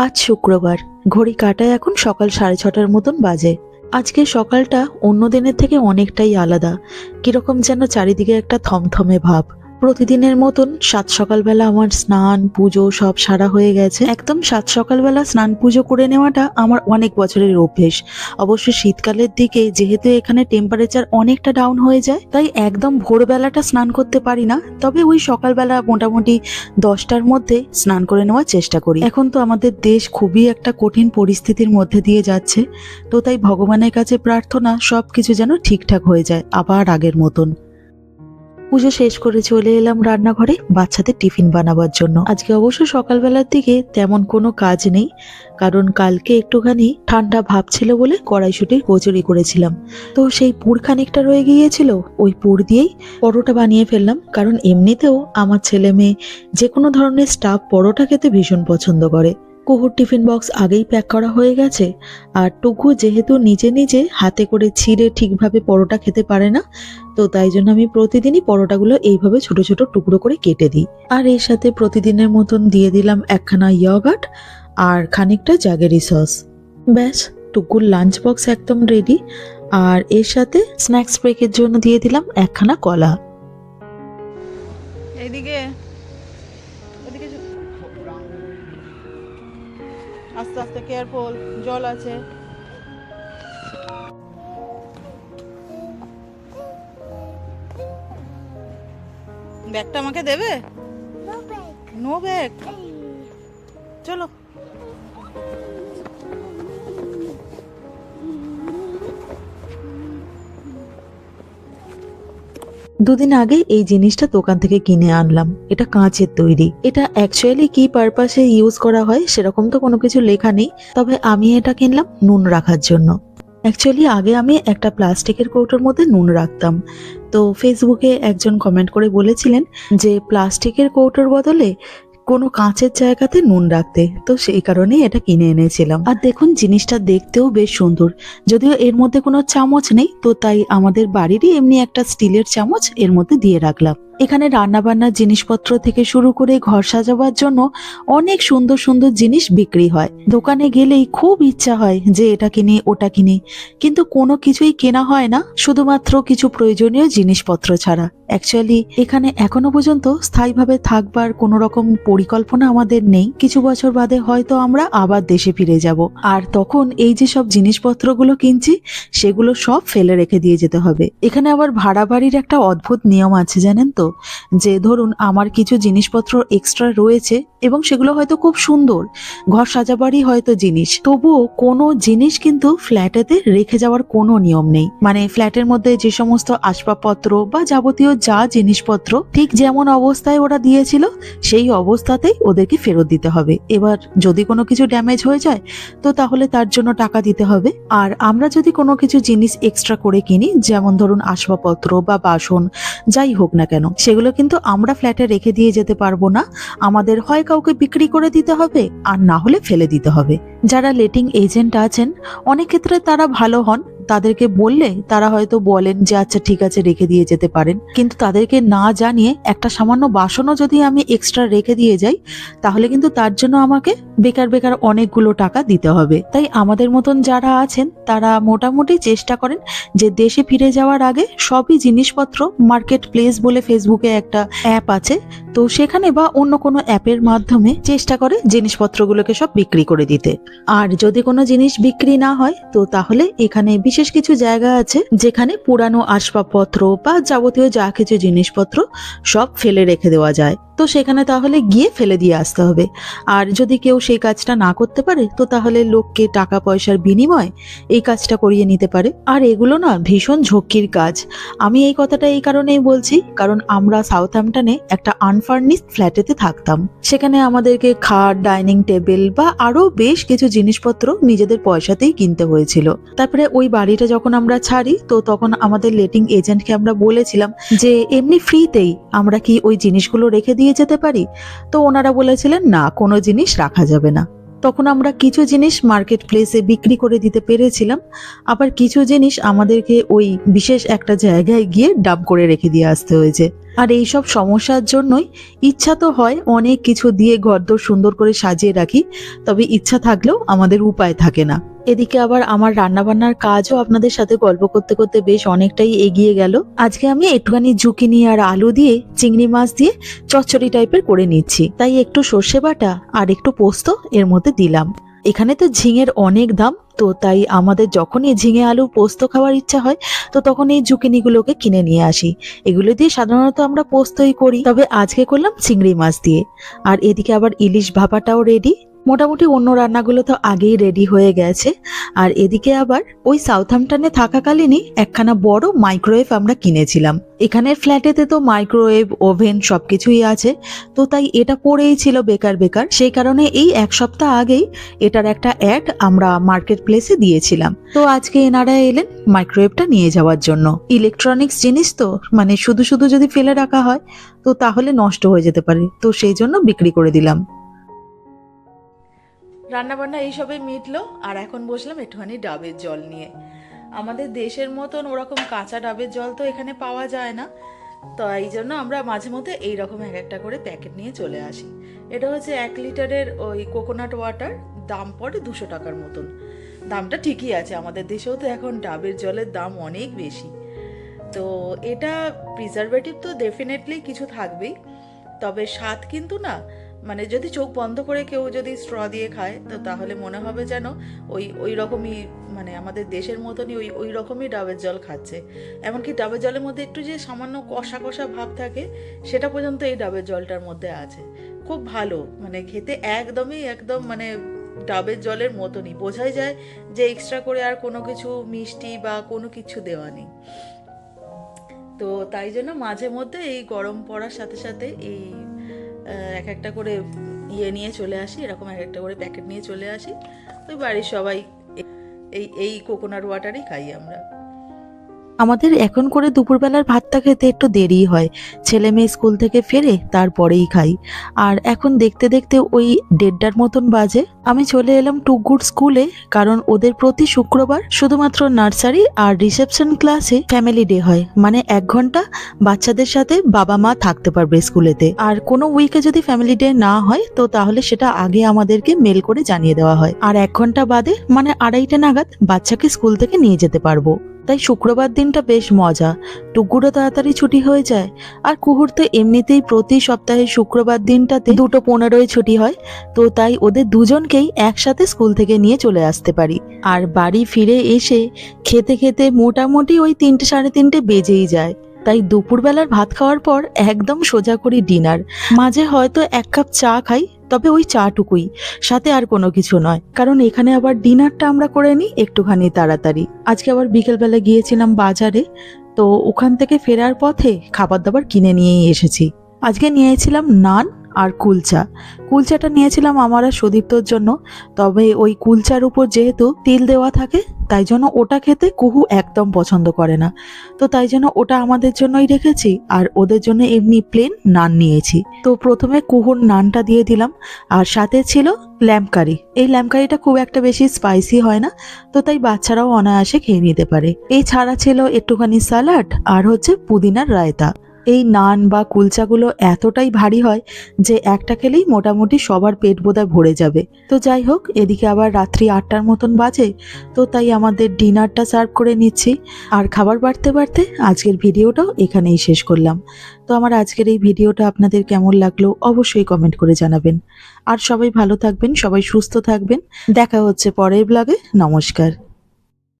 আজ শুক্রবার, ঘড়ি কাটায় এখন সকাল সাড়ে ছটার মতন বাজে। আজকে সকালটা অন্য দিনের থেকে অনেকটাই আলাদা। কীরকম যেন চারিদিকে একটা থমথমে ভাব। প্রতিদিনের মতন সাত সকালবেলা আমার স্নান, পুজো সব সারা হয়ে গেছে। একদম সাত সকালবেলা স্নান, পুজো করে নেওয়াটা আমার অনেক বছরের অভ্যেস। অবশ্য শীতকালের দিকে যেহেতু এখানে টেম্পারেচার অনেকটা ডাউন হয়ে যায়, তাই একদম ভোরবেলাটা স্নান করতে পারি না। তবে ওই সকালবেলা মোটামুটি দশটার মধ্যে স্নান করে নেওয়ার চেষ্টা করি। এখন তো আমাদের দেশ খুবই একটা কঠিন পরিস্থিতির মধ্যে দিয়ে যাচ্ছে, তো তাই ভগবানের কাছে প্রার্থনা সব কিছু যেন ঠিকঠাক হয়ে যায়, আবার আগের মতন। পুজো শেষ করে চলে এলাম রান্নাঘরে বাচ্চাদের টিফিন বানাবার জন্য। আজকে অবশ্য সকালবেলার দিকে তেমন কোনো কাজ নেই, কারণ কালকে একটুখানি ঠান্ডা ভাব ছিল বলে কড়াইশুটির কচুরি করেছিলাম। তো সেই পুর খানিকটা রয়ে গিয়েছিল, ওই পুর দিয়েই পরোটা বানিয়ে ফেললাম, কারণ এমনিতেও আমার ছেলে মেয়ে যে কোনো ধরনের স্টাফ পরোটা খেতে ভীষণ পছন্দ করে। কুকুর টিফিন বক্স আগেই প্যাক করা হয়ে গেছে। আর টুকু যেহেতু নিজে নিজে হাতে করে ছিঁড়ে ঠিকভাবে পরোটা খেতে পারে না, তো তাই জন্য আমি প্রতিদিনই পরোটাগুলো এইভাবে ছোট ছোট টুকরো করে কেটে দিই। আর এর সাথে প্রতিদিনের মতন দিয়ে দিলাম একখানা ইয়গার্ট আর খানিকটা জাগেরি সস। ব্যাস, টুকুর লাঞ্চ বক্স একদম রেডি আর এর সাথে স্ন্যাক্স ব্রেকের জন্য দিয়ে দিলাম একখানা কলা। এইদিকে আস্তে আস্তে কেয়ারফুল জল আছে। ব্যাগটা আমাকে দেবে? নো ব্যাগ চলো। দুদিন আগে এই জিনিসটা দোকান থেকে কিনে আনলাম। এটা কাঁচের তৈরি। এটা অ্যাকচুয়ালি কি পারপাসে ইউজ করা হয় সেরকম তো কোনো কিছু লেখা নেই, তবে আমি এটা কিনলাম নুন রাখার জন্য। অ্যাকচুয়ালি আগে আমি একটা প্লাস্টিকের কৌটোর মধ্যে নুন রাখতাম। তো ফেসবুকে একজন কমেন্ট করে বলেছিলেন যে, প্লাস্টিকের কৌটোর বদলে কোনো কাঁচের জায়গাতে নুন রাখতে। তো সেই কারণে এটা কিনে এনেছিলাম। আর দেখুন, জিনিসটা দেখতেও বেশ সুন্দর। যদিও এর মধ্যে কোনো চামচ নেই, তো তাই আমাদের বাড়িরই এমনি একটা স্টিলের চামচ এর মধ্যে দিয়ে রাখলাম। এখানে রান্নাবান্নার জিনিসপত্র থেকে শুরু করে ঘর সাজাবার জন্য অনেক সুন্দর সুন্দর জিনিস বিক্রি হয়। দোকানে গেলেই খুব ইচ্ছা হয় যে এটা কিনে, ওটা কিনে। কিন্তু কোনো কিছুই কেনা হয় না, শুধুমাত্র কিছু প্রয়োজনীয় জিনিসপত্র ছাড়া। অ্যাকচুয়ালি এখানে এখনও পর্যন্ত স্থায়ীভাবে থাকবার কোনো রকম পরিকল্পনা আমাদের নেই। কিছু বছর বাদে হয়তো আমরা আবার দেশে ফিরে যাব। আর তখন এই যে সব জিনিসপত্রগুলো কিনছি, সেগুলো সব ফেলে রেখে দিয়ে যেতে হবে। এখানে আবার ভাড়া বাড়ির একটা অদ্ভুত নিয়ম আছে, জানেন তো? যে ধরুন আমার কিছু জিনিসপত্র এক্সট্রা রয়েছে এবং সেগুলো হয়তো খুব সুন্দর। ঘর সাজাবারই হয়তো জিনিস। তবুও কোনো জিনিস কিন্তু ফ্ল্যাটেতে রেখে যাওয়ার কোনো নিয়ম নেই। মানে ফ্ল্যাটের মধ্যে যে সমস্ত আসবাবপত্র বা যাবতীয় যা জিনিসপত্র, ঠিক যেমন অবস্থায় ওরা দিয়েছিল, সেই অবস্থাতেই ওদেরকে ফেরত দিতে হবে। এবার যদি কোনো কিছু ড্যামেজ হয়ে যায়, তো তাহলে তার জন্য টাকা দিতে হবে। আর আমরা যদি কোনো কিছু জিনিস এক্সট্রা করে কিনি, যেমন ধরুন আসবাবপত্র বা বাসন, যাই হোক না কেন সেগুলো কিন্তু আমরা ফ্ল্যাটে রেখে দিয়ে যেতে পারব না। আমাদের হয় কাউকে বিক্রি করে দিতে হবে, আর না হলে ফেলে দিতে হবে। যারা লেটিং এজেন্ট আছেন, অনেক ক্ষেত্রে তারা ভালো হন তাদেরকে বললে তারা হয়তো বলেন যে আচ্ছা ঠিক আছে, রেখে দিয়ে যেতে পারেন। কিন্তু তাদেরকে না জানিয়ে একটা সামান্য বাসনও যদি আমি এক্সট্রা রেখে দিয়ে যাই, তাহলে কিন্তু তার জন্য আমাকে বেকার বেকার অনেকগুলো টাকা দিতে হবে। তাই আমাদের মতন যারা আছেন, তারা মোটামুটি চেষ্টা করেন যে, দেশে ফিরে যাওয়ার আগে সবই জিনিসপত্র মার্কেট প্লেস বলে ফেসবুকে একটা অ্যাপ আছে। তো সেখানে বা অন্য কোনো অ্যাপের মাধ্যমে চেষ্টা করে জিনিসপত্রগুলোকে সব বিক্রি করে দিতে। আর যদি কোনো জিনিস বিক্রি না হয়, তো তাহলে এখানে বিশেষ কিছু জায়গা আছে যেখানে পুরানো আসবাবপত্র বা যাবতীয় যা কিছু জিনিসপত্র সব ফেলে রেখে দেওয়া যায়। তো সেখানে তাহলে গিয়ে ফেলে দিয়ে আসতে হবে। আর যদি কেউ সেই কাজটা না করতে পারে, তো তাহলে লোককে টাকা পয়সার বিনিময় এই কাজটা করিয়ে নিতে পারে। আর এগুলো না ভীষণ ঝক্কির কাজ। আমি এই কথাটা এই কারণেই বলছি, কারণ আমরা সাউথ হ্যাম্পটনে একটা আনফার্নিশড ফ্ল্যাটেতে থাকতাম। সেখানে আমাদেরকে খাট, ডাইনিং টেবিল বা আরও বেশ কিছু জিনিসপত্র নিজেদের পয়সাতেই কিনতে হয়েছিল। তারপরে ওই বাড়িটা যখন আমরা ছাড়ি, তো তখন আমাদের লেটিং এজেন্টকে আমরা বলেছিলাম যে, এমনি ফ্রিতেই আমরা কি ওই জিনিসগুলো রেখে দিয়ে যেতে পারি? তো ওনারা বলেছিলেন, না, কোনো জিনিস রাখা যাবে না। তখন আমরা কিছু জিনিস মার্কেট প্লেসে বিক্রি করে দিতে পেরেছিলাম। আবার কিছু জিনিস আমাদেরকে ওই বিশেষ একটা জায়গায় গিয়ে ডাব করে রেখে দিয়ে আসতে হয়েছে। আর এই সব সমস্যার জন্যই ইচ্ছা তো হয় অনেক কিছু দিয়ে ঘরদোর সুন্দর করে সাজিয়ে রাখি, তবে ইচ্ছা থাকলেও আমাদের উপায় থাকে না। এদিকে আবার আমার রান্নাবান্নার কাজও আপনাদের সাথে গল্প করতে করতে বেশ অনেকটাই এগিয়ে গেল। আজকে আমি একটুখানি জুকিনি আর আলু দিয়ে, চিংড়ি মাছ দিয়ে চচ্চড়ি টাইপের করে নিচ্ছি। তাই একটু সর্ষে বাটা আর একটু পোস্ত এর মধ্যে দিলাম। এখানে তো ঝিঙের অনেক দাম, তো তাই আমাদের যখনই ঝিঙে আলু পোস্ত খাওয়ার ইচ্ছা হয়, তো তখন এই জুকিনিগুলোকে কিনে নিয়ে আসি। এগুলো দিয়ে সাধারণত আমরা পোস্তই করি, তবে আজকে করলাম চিংড়ি মাছ দিয়ে। আর এদিকে আবার ইলিশ ভাপাটাও রেডি মোটামুটি অন্য রান্নাগুলো তো আগেই রেডি হয়ে গেছে। আর এদিকে আবার ওই সাউথহ্যাম্পটনে থাকাকালীনই একখানা বড় মাইক্রোওয়েভ আমরা কিনেছিলাম। এখানের ফ্ল্যাটেতে তো মাইক্রোওয়েভ ওভেন সব কিছুই আছে। তো তাই এটা পড়েই ছিল বেকার বেকার। সেই কারণে এই এক সপ্তাহ আগেই এটার একটা অ্যাড আমরা মার্কেট প্লেসে দিয়েছিলাম। তো আজকে এনারা এলেন মাইক্রোওয়েভটা নিয়ে যাওয়ার জন্য। ইলেকট্রনিক্স জিনিস তো মানে শুধু শুধু যদি ফেলে রাখা হয়, তো তাহলে নষ্ট হয়ে যেতে পারে। তো সেই জন্য বিক্রি করে দিলাম। রান্নাবান্না এইসবে মিটলো, আর এখন বসলাম একটুখানি ডাবের জল নিয়ে। আমাদের দেশের মতন ওরকম কাঁচা ডাবের জল তো এখানে পাওয়া যায় না। তো এই জন্য আমরা মাঝে মধ্যে এইরকম এক একটা করে প্যাকেট নিয়ে চলে আসি। এটা হচ্ছে এক লিটারের ওই কোকোনাট ওয়াটার দাম পড়ে দুশো টাকার মতন। দামটা ঠিকই আছে, আমাদের দেশেও তো এখন ডাবের জলের দাম অনেক বেশি। তো এটা প্রিজারভেটিভ তো ডেফিনেটলি কিছু থাকবেই, তবে স্বাদ কিন্তু না মানে যদি চোখ বন্ধ করে কেউ যদি স্ট্র দিয়ে খায়, তো তাহলে মনে হবে যেন ওই ওই রকমই মানে আমাদের দেশের মতনই ওই ওই রকমই ডাবের জল খাচ্ছে। এমনকি ডাবের জলের মধ্যে একটু যে সামান্য কষা কষা ভাব থাকে, সেটা পর্যন্ত এই ডাবের জলটার মধ্যে আছে। খুব ভালো মানে খেতে একদমই, একদম মানে ডাবের জলের মতনই। বোঝাই যায় যে এক্সট্রা করে আর কোনো কিছু মিষ্টি বা কোনো কিছু দেওয়া নেই। তো তাই জন্য মাঝে মধ্যে এই গরম পড়ার সাথে সাথে এই এক একটা করে ইয়ে নিয়ে চলে আসি, এরকম এক একটা করে প্যাকেট নিয়ে চলে আসি। ওই বাড়ির সবাই এই এই কোকোনাট ওয়াটারই খাই আমরা। আমাদের এখন করে দুপুরবেলার ভাতটা খেতে একটু দেরি হয়। ছেলে মেয়ে স্কুল থেকে ফেরে তারপরেই খাই। আর এখন দেখতে দেখতে ওই দেড়টার মতন বাজে। আমি চলে এলাম টুকগুড স্কুলে, কারণ ওদের প্রতি শুক্রবার শুধুমাত্র নার্সারি আর রিসেপশন ক্লাসে ফ্যামিলি ডে হয়। মানে এক ঘণ্টা বাচ্চাদের সাথে বাবা মা থাকতে পারবে স্কুলেতে। আর কোনো উইকে যদি ফ্যামিলি ডে না হয়, তো তাহলে সেটা আগে আমাদেরকে মেল করে জানিয়ে দেওয়া হয়। আর এক ঘণ্টা বাদে মানে আড়াইটা নাগাদ বাচ্চাকে স্কুল থেকে নিয়ে যেতে পারব। তাই শুক্রবার দিনটা বেশ মজা। টুকুরও তাড়াতাড়ি ছুটি হয়ে যায়। আর কুহুর তো এমনিতেই প্রতি সপ্তাহে শুক্রবার দিনটাতে দুটো পনেরোই ছুটি হয়। তো তাই ওদের দুজনকেই একসাথে স্কুল থেকে নিয়ে চলে আসতে পারি। আর বাড়ি ফিরে এসে খেতে খেতে মোটামুটি ওই তিনটে সাড়ে তিনটে বেজেই যায়। তাই দুপুরবেলার ভাত খাওয়ার পর একদম সোজা করি ডিনার। মাঝে হয়তো এক কাপ চা খাই তবে ওই চাটুকুই। সাথে আর কোনো কিছু নয়। কারণ এখানে আবার ডিনারটা আমরা করে নিই একটুখানি তাড়াতাড়ি। আজকে আবার বিকেলবেলা গিয়েছিলাম বাজারে, তো ওখান থেকে ফেরার পথে খাবার দাবার কিনে নিয়েই এসেছি। আজকে নিয়েছিলাম নান আর কুলচা। কুলচাটা নিয়েছিলাম আমার আর সুদীপ্তর জন্য। তবে ওই কুলচার উপর যেহেতু তিল দেওয়া থাকে তাই জন্য ওটা খেতে কুহু একদম পছন্দ করে না। তো তাই জন্য ওটা আমাদের জন্যই রেখেছি আর ওদের জন্য এমনি প্লেন নান নিয়েছি। তো প্রথমে কুহুর নানটা দিয়ে দিলাম আর সাথে ছিল ল্যাম্প কারি এই ল্যাম্প কারিটা খুব একটা বেশি স্পাইসি হয় না, তো তাই বাচ্চারাও অনায়াসে খেয়ে নিতে পারে। এই ছাড়া ছিল একটুখানি স্যালাড আর হচ্ছে পুদিনার রায়তা। এই নান বা কুলচাগুলো এতটাই ভারী হয় যে একটা খেলেই মোটামুটি সবার পেট বোধহয় ভরে যাবে। তো যাই হোক, এদিকে আবার রাত্রি আটটার মতন বাজে, তো তাই আমাদের ডিনারটা সার্ভ করে নিচ্ছি। আর খাবার বাড়তে বাড়তে আজকের ভিডিওটাও এখানেই শেষ করলাম। তো আমার আজকের এই ভিডিওটা আপনাদের কেমন লাগল অবশ্যই কমেন্ট করে জানাবেন। আর সবাই ভালো থাকবেন, সবাই সুস্থ থাকবেন। দেখা হচ্ছে পরের ব্লগে নমস্কার।